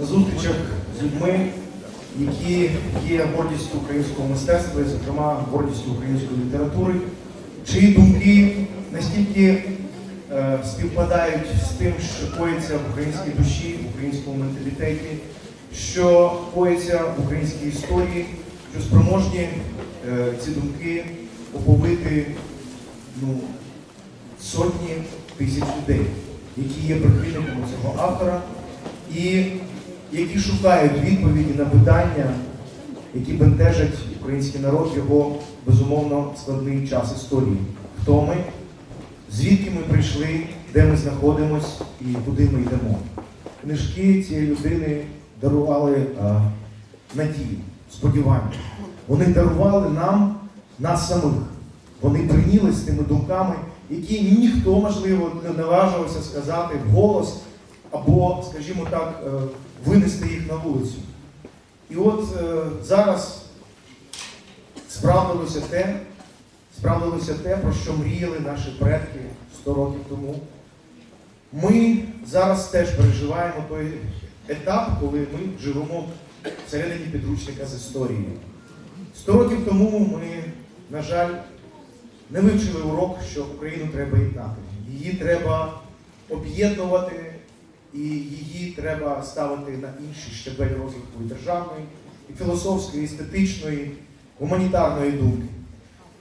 на зустрічах з людьми, які є гордістю українського мистецтва, і, зокрема гордістю української літератури, чиї думки настільки е, співпадають з тим, що коїться в українській душі, в українському менталітеті, що коїться в українській історії, що спроможні е, ці думки оповити ну, сотні тисяч людей, які є прихильниками цього автора. І які шукають відповіді на питання, які бентежать український народ його безумовно складний час історії. Хто ми, звідки ми прийшли, де ми знаходимось і куди ми йдемо. Книжки цієї людини дарували а, надію, сподівання. Вони дарували нам нас самих. Вони прийняли з тими думками, які ніхто, можливо, не наважився сказати вголос або, скажімо так, е, винести їх на вулицю. І от е, зараз справдилося те, справдилося те, про що мріяли наші предки 100 років тому. Ми зараз теж переживаємо той етап, коли ми живемо всередині підручника з історії. Сто років тому ми, на жаль, не вивчили урок, що Україну треба єднати. Її треба об'єднувати, і її треба ставити на інший щабель розвитку і державної, і філософської, і естетичної, гуманітарної думки.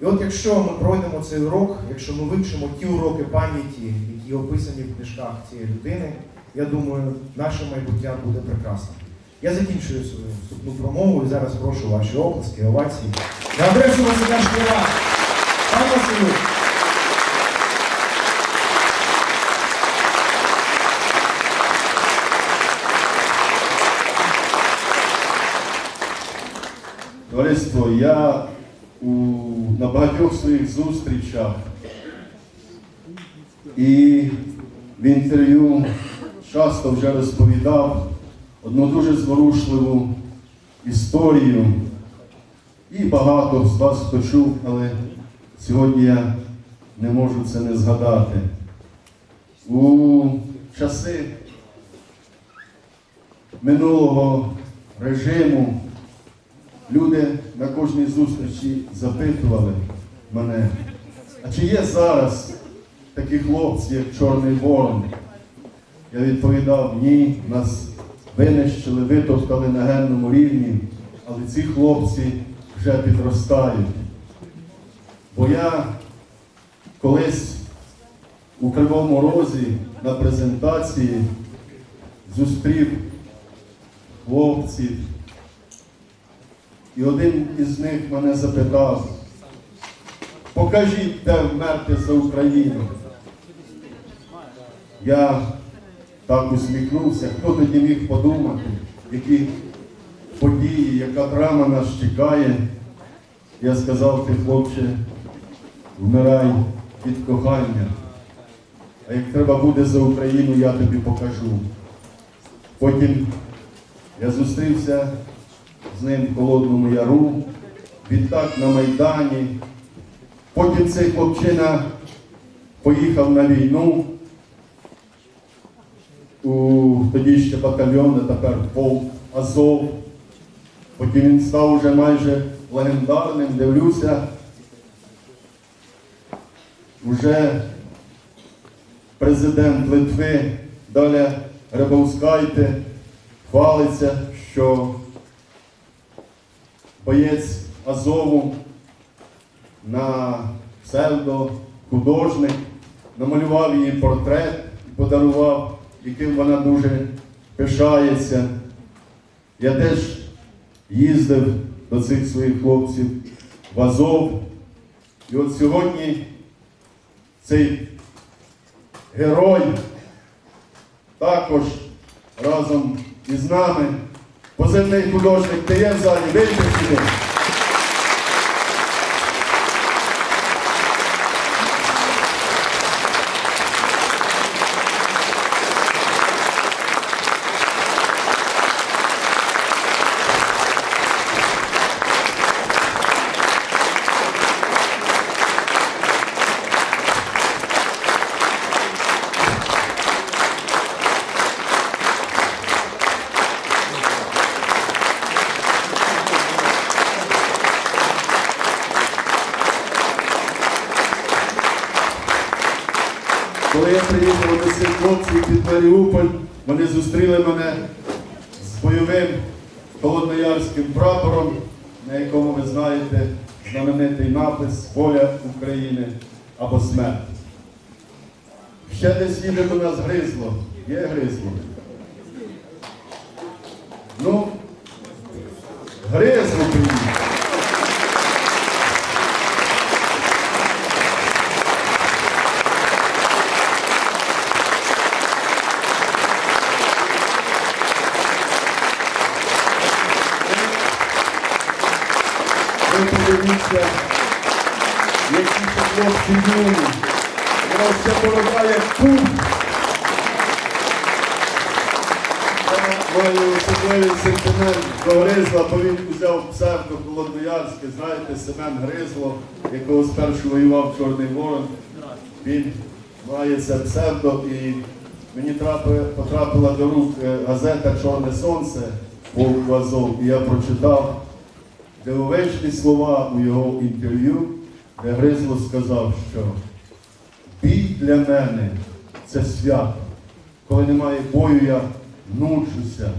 І от якщо ми пройдемо цей урок, якщо ми вивчимо ті уроки пам'яті, які описані в книжках цієї людини, я думаю, наше майбуття буде прекрасним. Я закінчую свою вступну промову і зараз прошу ваші оплески, овації. На адресу Василя Шкіра. Пане Василю, Товариство, я у, на багатьох своїх зустрічах і в інтерв'ю часто вже розповідав одну дуже зворушливу історію. І багато з вас хто чув, але сьогодні я не можу це не згадати. У часи минулого режиму Люди на кожній зустрічі запитували мене, а чи є зараз такі хлопці, як Чорний Ворон? Я відповідав, ні, нас винищили, витовкали на генному рівні, але ці хлопці вже підростають. Бо я колись у Кривому Розі на презентації зустрів хлопців. І один із них мене запитав, покажіть, де вмерти за Україну. Я так усміхнувся, хто тоді міг подумати, які події, яка драма нас чекає. Я сказав, ти, хлопче, вмирай від кохання. А як треба буде за Україну, я тобі покажу. Потім я зустрівся з ним в Холодному Яру, відтак на Майдані. Потім цей хлопчина поїхав на війну у тоді ще батальйон, а тепер полк Азов. Потім він став уже майже легендарним, дивлюся. Уже президент Литви Даля Гребовскайте хвалиться, що боєць Азову на псевдо художник намалював її портрет і подарував, яким вона дуже пишається. Я теж їздив до цих своїх хлопців в Азов. І от сьогодні цей герой також разом із нами позивний художник ти є в залі, вийди сюди. Під Маріуполь, вони зустріли мене з бойовим холодноярським прапором, на якому ви знаєте знаменитий напис Воля України або смерть. Ще десь їде до нас гризло. Є гризло. Ну, гризло приїде. Ви подивіться, які це хлопці юні. Воно все борода як. Маю особливий сентимент Гризла, бо він взяв псевдо Холодноярське, знаєте, Семен Гризло, якого спершу воював Чорний Ворон. Він має це псевдо і мені потрапила до рук е, газета Чорне Сонце полку Азов, і я прочитав дивовижні слова у його інтерв'ю, де Гризло сказав, що бій для мене це свято. Коли немає бою, я нуджуся.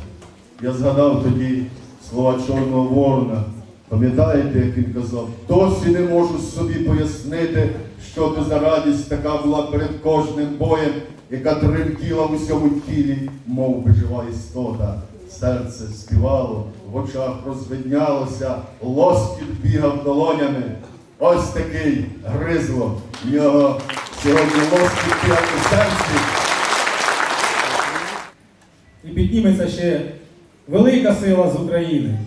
Я згадав тоді слова Чорного Ворона. Пам'ятаєте, як він казав, досі не можу собі пояснити, що то за радість така була перед кожним боєм, яка тремтіла в усьому тілі, мов би жива істота. Серце співало, в очах розвиднялося, лоскіт бігав долонями. Ось такий гризло. В нього сьогодні лоскіт бігав у серці. і підніметься ще велика сила з України,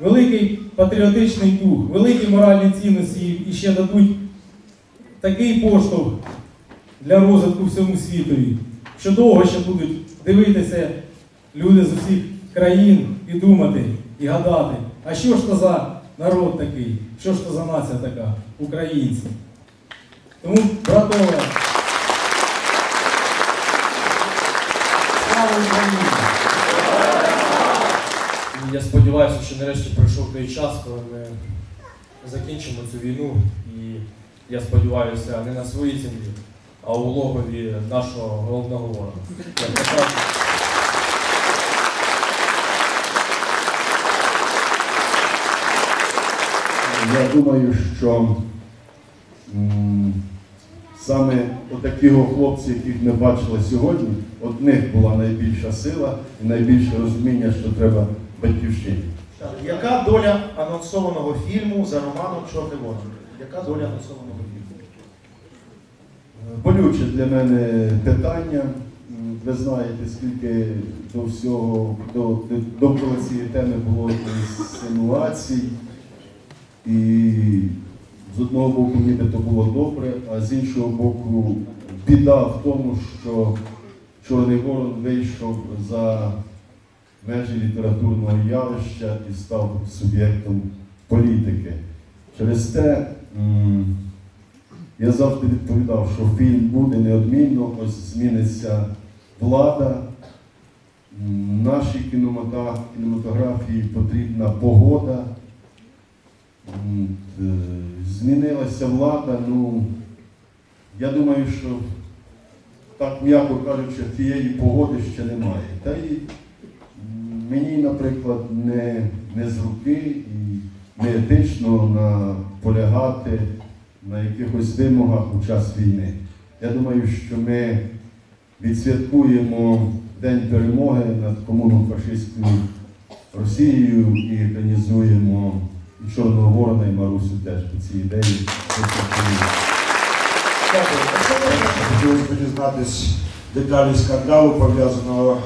великий патріотичний дух, великі моральні цінності і ще дадуть такий поштовх для розвитку всьому світові, що довго ще будуть дивитися люди з усіх країн і думати, і гадати, а що ж то за народ такий, що ж то за нація така, українці. Тому, братове, слава Україні! Я сподіваюся, що нарешті прийшов той час, коли ми закінчимо цю війну. І я сподіваюся не на своїй землі, а у логові нашого головного ворога. Я думаю, що м, саме отакі хлопці, яких ми бачили сьогодні, от них була найбільша сила і найбільше розуміння, що треба батьківщині. Так, Яка доля анонсованого фільму за романом Чорний Ворон? Яка доля анонсованого фільму? Болюче для мене питання. Ви знаєте, скільки до всього, до, до, цієї теми було симулацій. І з одного боку ніби то було добре, а з іншого боку біда в тому, що Чорний Ворон вийшов за межі літературного явища і став суб'єктом політики. Через те я завжди відповідав, що фільм буде неодмінно, ось зміниться влада. Нашій кінематографії потрібна погода. Е, Змінилася влада. Ну, я думаю, що так, м'яко кажучи, тієї погоди ще немає. Та й мені, наприклад, не, не з руки і не етично наполягати на якихось вимогах у час війни. Я думаю, що ми відсвяткуємо День перемоги над комуно-фашистською Росією і організуємо і Чорного Ворона, і Марусю теж по цій ідеї. Хотілося б дізнатись деталі скандалу, пов'язаного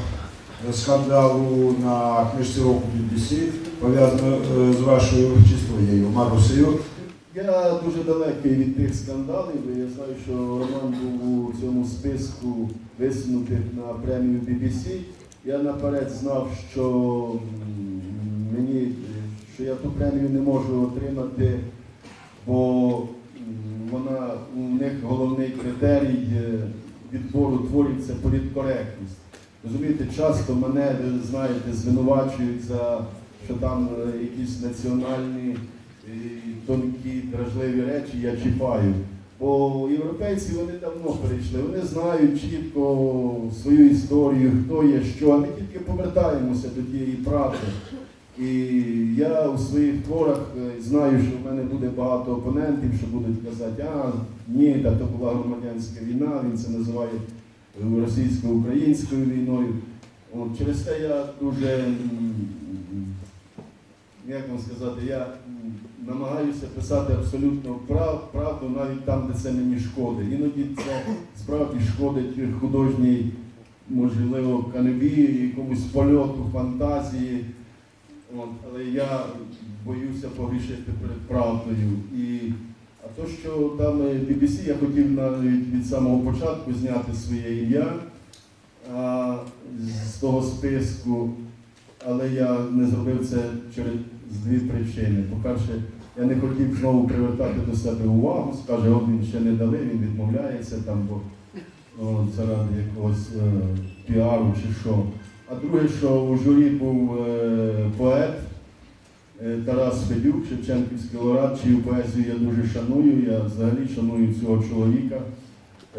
е, скандалу на книжці року BBC, пов'язаного е, з вашою чи своєю Марусею. Я дуже далекий від тих скандалів. Я знаю, що Роман був у цьому списку висунутих на премію BBC. Я наперед знав, що мені що я ту премію не можу отримати, бо вона у них головний критерій е, відбору творів це політкоректність. Розумієте, часто мене, ви знаєте, звинувачують за що там е, якісь національні тонкі, дражливі речі я чіпаю. Бо європейці вони давно перейшли, вони знають чітко свою історію, хто є що, а ми тільки повертаємося до тієї правди. І я у своїх творах е, знаю, що в мене буде багато опонентів, що будуть казати, а ні, та то була громадянська війна, він це називає е, російсько-українською війною. От, через те я дуже, як вам сказати, я намагаюся писати абсолютно прав, правду навіть там, де це мені шкодить. Іноді це справді шкодить художній, можливо, канебі, якомусь польоту, фантазії. Але я боюся погрішити перед правдою. І, а то, що там BBC, я хотів навіть від самого початку зняти своє ім'я а, з того списку, але я не зробив це через дві причини. По-перше, я не хотів знову привертати до себе увагу, скаже, от він ще не дали, він відмовляється там, бо це ради якогось е, піару чи що. А друге, що у журі був е, Тарас Федюк, Шевченківський лауреат, чию поезію я дуже шаную. Я взагалі шаную цього чоловіка,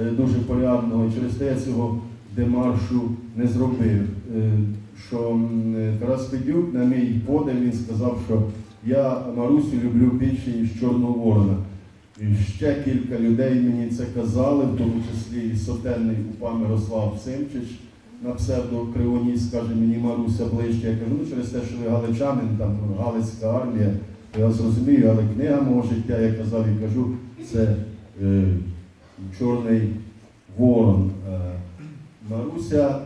е, дуже порядного. Через те я цього демаршу не зробив. Е, що е, Тарас Федюк, на мій подив, він сказав, що я Марусю люблю більше, ніж Чорного Ворона. І ще кілька людей мені це казали, в тому числі і сотенний упа Мирослав Симчич на псевдо Кривоніс каже мені Маруся ближче. Я кажу, ну через те, що ви галичанин, там Галицька армія, я зрозумію, але книга мого життя, я казав і кажу, це е, Чорний Ворон. Е, Маруся,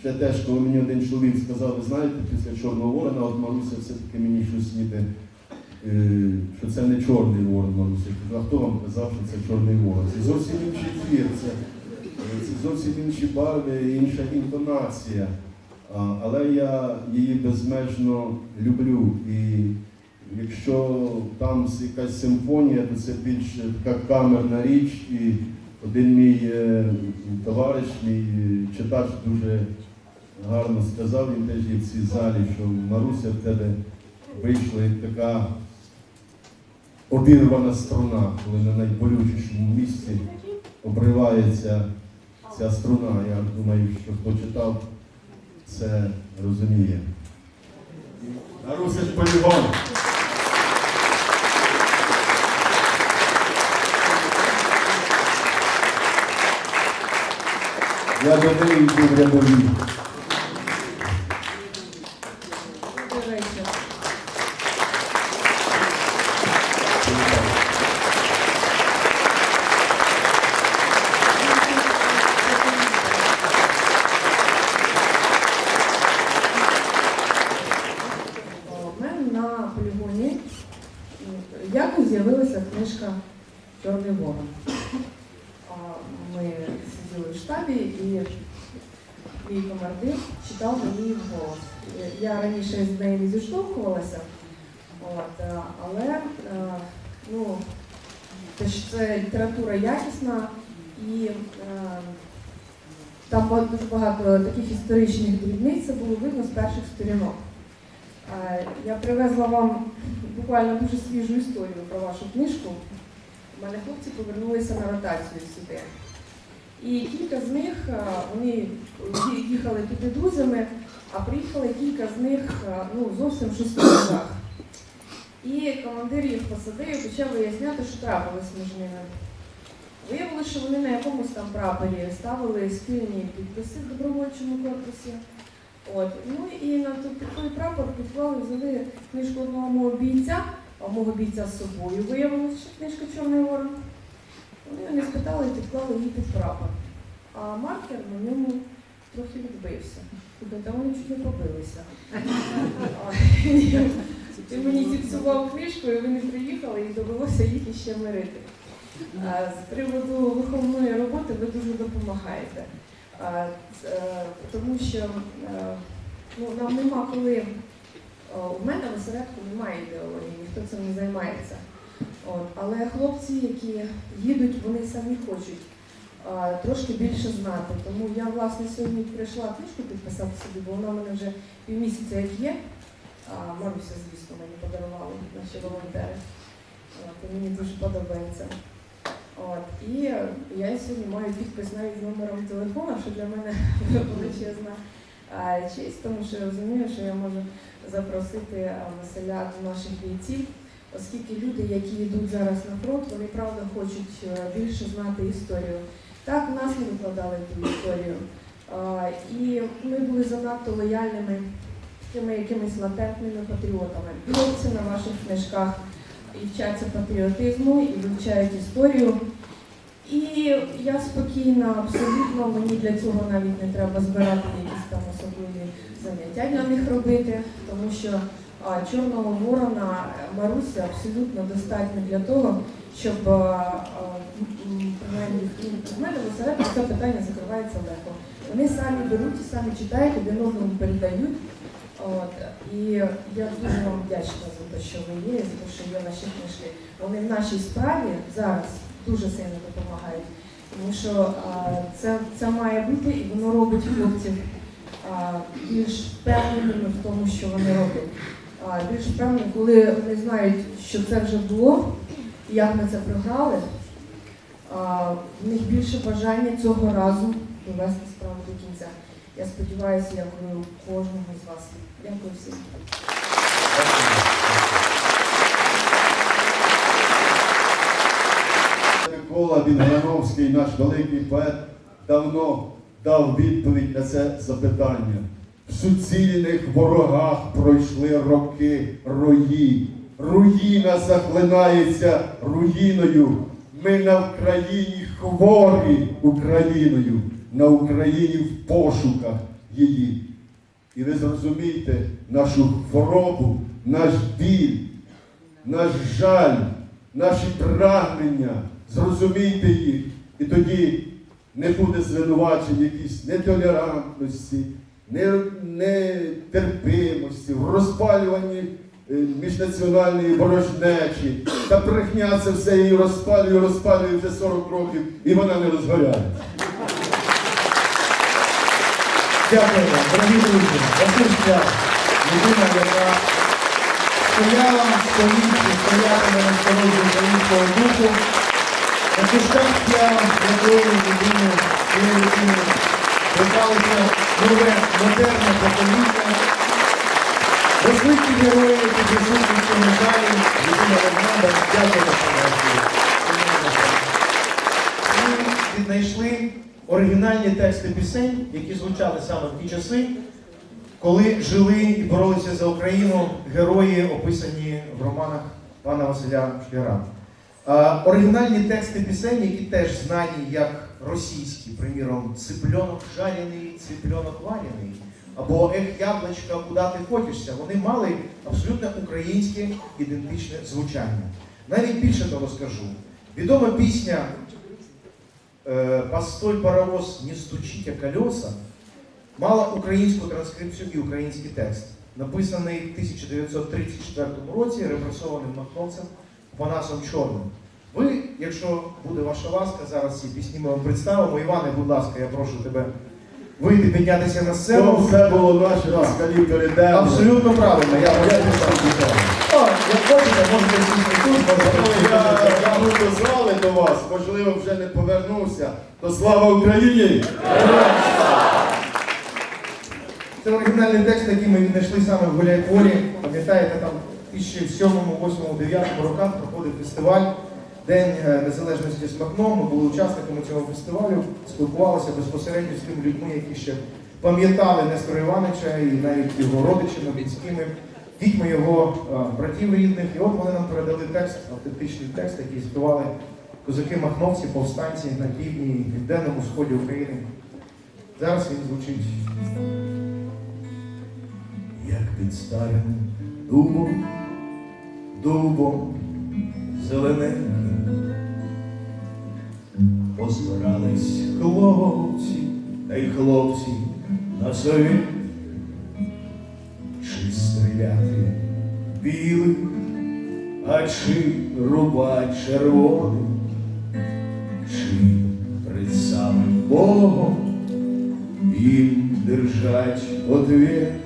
ще теж, коли мені один чоловік сказав, ви знаєте, після Чорного Ворона, от Маруся все-таки мені щось ніби, е, що це не чорний ворон Маруся. А хто вам казав, що це чорний ворон? Це зовсім інший твір. Це, це зовсім інші барви, інша інтонація. Але я її безмежно люблю. І якщо там якась симфонія, то це більш така камерна річ. І один мій е, товариш, мій читач дуже гарно сказав, він теж є в цій залі, що Маруся в тебе вийшла як така обірвана струна, коли на найболючішому місці обривається ця струна. Я думаю, що хто читав, це розуміє. Нарусить полігон. Я до неї рядові. Добрий вечір. У мене на полігоні якось з'явилася книжка Чорний ворон. А, Ми сиділи в штабі і мій командир читав мені вголос. Я раніше з нею не зіштовхувалася, от, е, але е, ну, це література якісна і е, там дуже багато таких історичних дрібниць, це було видно з перших сторінок. Я привезла вам буквально дуже свіжу історію про вашу книжку. У мене хлопці повернулися на ротацію сюди. І кілька з них вони їхали туди друзями, а приїхали кілька з них е, ну, зовсім в роках. І командир їх посадив і почав виясняти, що трапилось між ними. Виявилося, що вони на якомусь там прапорі ставили спільні підписи в добровольчому корпусі. От. Ну і на той прапор підклали, взяли книжку одного мого бійця, а мого бійця з собою виявилося, що книжка Чорний ворон. Вони мене спитали і підклали її під прапор. А маркер на ньому трохи відбився. Слухайте, а вони чуть не побилися. Ти мені зіпсував книжку, і вони приїхали і довелося їх іще мирити. З приводу виховної роботи ви дуже допомагаєте. Е, Тому що е, ну, нам нема коли. У мене в осередку немає ідеології, ніхто цим не займається. От. Але хлопці, які їдуть, вони самі хочуть трошки більше знати. Тому я власне сьогодні прийшла книжку підписати собі, бо вона в мене вже півмісяця як є. Маруся, звісно, мені подарували наші волонтери. От, мені дуже подобається. От, і я сьогодні маю підпис навіть з номером телефона, що для мене величезна честь, тому що я розумію, що я можу запросити Василя до наших бійців, оскільки люди, які йдуть зараз на фронт, вони правда хочуть е, більше знати історію. Так, нас не викладали ту історію. І ми були занадто лояльними такими якимись латентними патріотами. Хлопці на ваших книжках і вчаться патріотизму, і вивчають історію. І я спокійна, абсолютно, мені для цього навіть не треба збирати якісь там особливі заняття для них робити, тому що а, Чорного ворона Марусі абсолютно достатньо для того, щоб м, принаймні в мене в це питання закривається легко. Вони самі беруть і самі читають, один одному передають. От, і я дуже вам вдячна за те, що ви є, за те, що є наші книжки. Вони в нашій справі зараз дуже сильно допомагають. Тому що а, це, це має бути і воно робить хлопців а, більш впевненими в тому, що вони роблять. Більш впевнені, коли вони знають, що це вже було, як ми це програли, в них більше бажання цього разу довести справу до кінця. Я сподіваюся, я говорю кожному з вас. Дякую всім. Микола Вінграновський, наш великий поет, давно дав відповідь на це запитання. В суцільних ворогах пройшли роки рої. Руїна захлинається руїною. Ми на Україні хворі Україною, на Україні в пошуках її. І ви зрозумієте нашу хворобу, наш біль, наш жаль, наші прагнення, зрозумійте їх, і тоді не буде звинувачень якісь нетолерантності, не- нетерпимості, в розпалюванні е, міжнаціональної ворожнечі. Та брехня це все її розпалює, розпалює вже 40 років, і вона не розгоряється. Дякую вам, дорогі друзі. Василь Шкляр, людина, яка стояла, стоїть і стоятиме на сторожі українського духу. Таке щастя, якої людини, цієї людини писалося нове, модерне покоління. Розвиті герої, які присутні в цьому залі, людина Легнада, дякую Ми віднайшли оригінальні тексти пісень, які звучали саме в ті часи, коли жили і боролися за Україну герої, описані в романах пана Василя Шкляра. Оригінальні тексти пісень, які теж знані як російські, приміром, цыпленок жарений, цыпленок варений, або Ех, яблочка, куди ти котишся, вони мали абсолютно українське ідентичне звучання. Навіть більше того скажу. Відома пісня е, «Постой, паровоз, не стучіть а колеса» мала українську транскрипцію і український текст, написаний в 1934 році репресованим махновцем Панасом Чорним. Ви, якщо буде ваша ласка, зараз ці пісні ми вам представимо. Іване, будь ласка, я прошу тебе вийти, піднятися на Це сцену. все було наші москалі передали. Абсолютно правильно, я вам дякую. Як хочете, можете сісти тут, Я, буду звали до вас, можливо, вже не повернувся. То слава Україні! Це оригінальний текст, який ми віднайшли саме в Гуляйполі. Пам'ятаєте, там 2007, 2008, 2009 роках проходив фестиваль День е, Незалежності з Ми були учасниками цього фестивалю, спілкувалися безпосередньо з тими людьми, які ще пам'ятали Нестора Івановича і навіть його родичами, близькими, дітьми його е, братів рідних. І от вони нам передали текст, автентичний текст, який співали козаки-махновці, повстанці на півдні і південному сході України. Зараз він звучить. Як під старим дубом, дубом зелененьким позбирались хлопці та й хлопці на сові, чи стріляти білих, а чи рубать червоних, чи пред самим Богом їм держать ответ.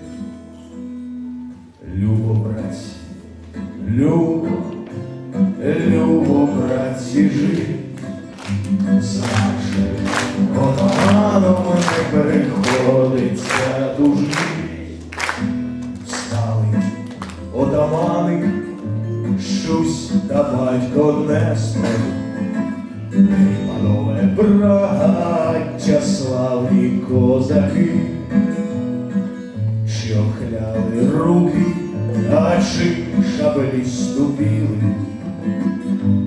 панове браття, славні козаки, що хляли руки, а чи шабелі ступіли,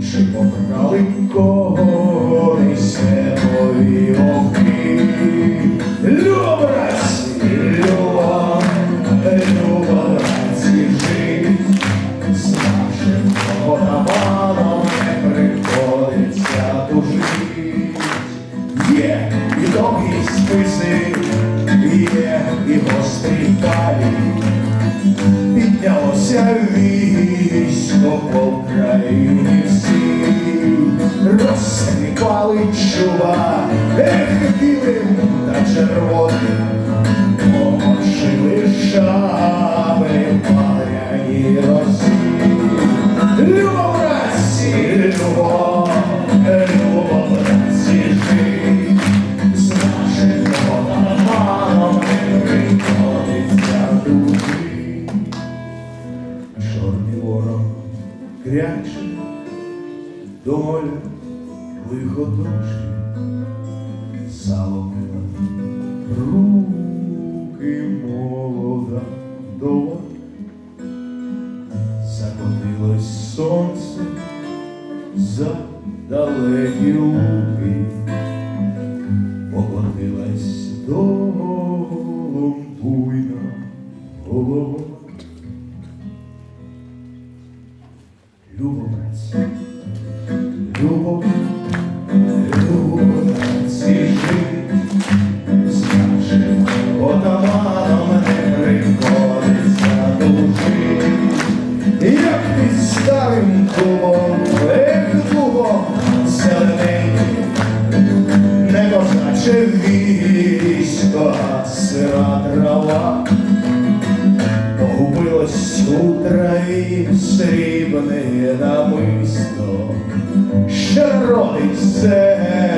чи покрали кого. палить чува, ех білим та червоним, помочили шаби паляні. далекі луки поклонилась до ломбуйна голова. said.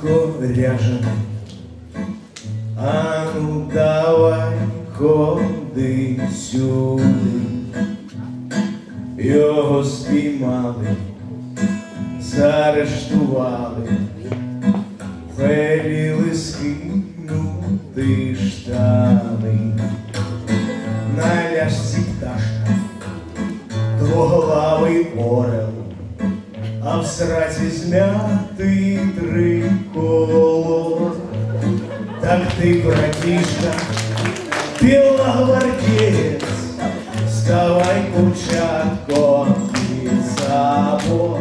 коряжений. А ну давай ходи сюди. Його спіймали, заарештували, веліли скинути штани. На ляжці пташка, двоголавий орел а в сраці змяти триколор. Так ти, братішка, білогвардієць, ставай курчатко і забор.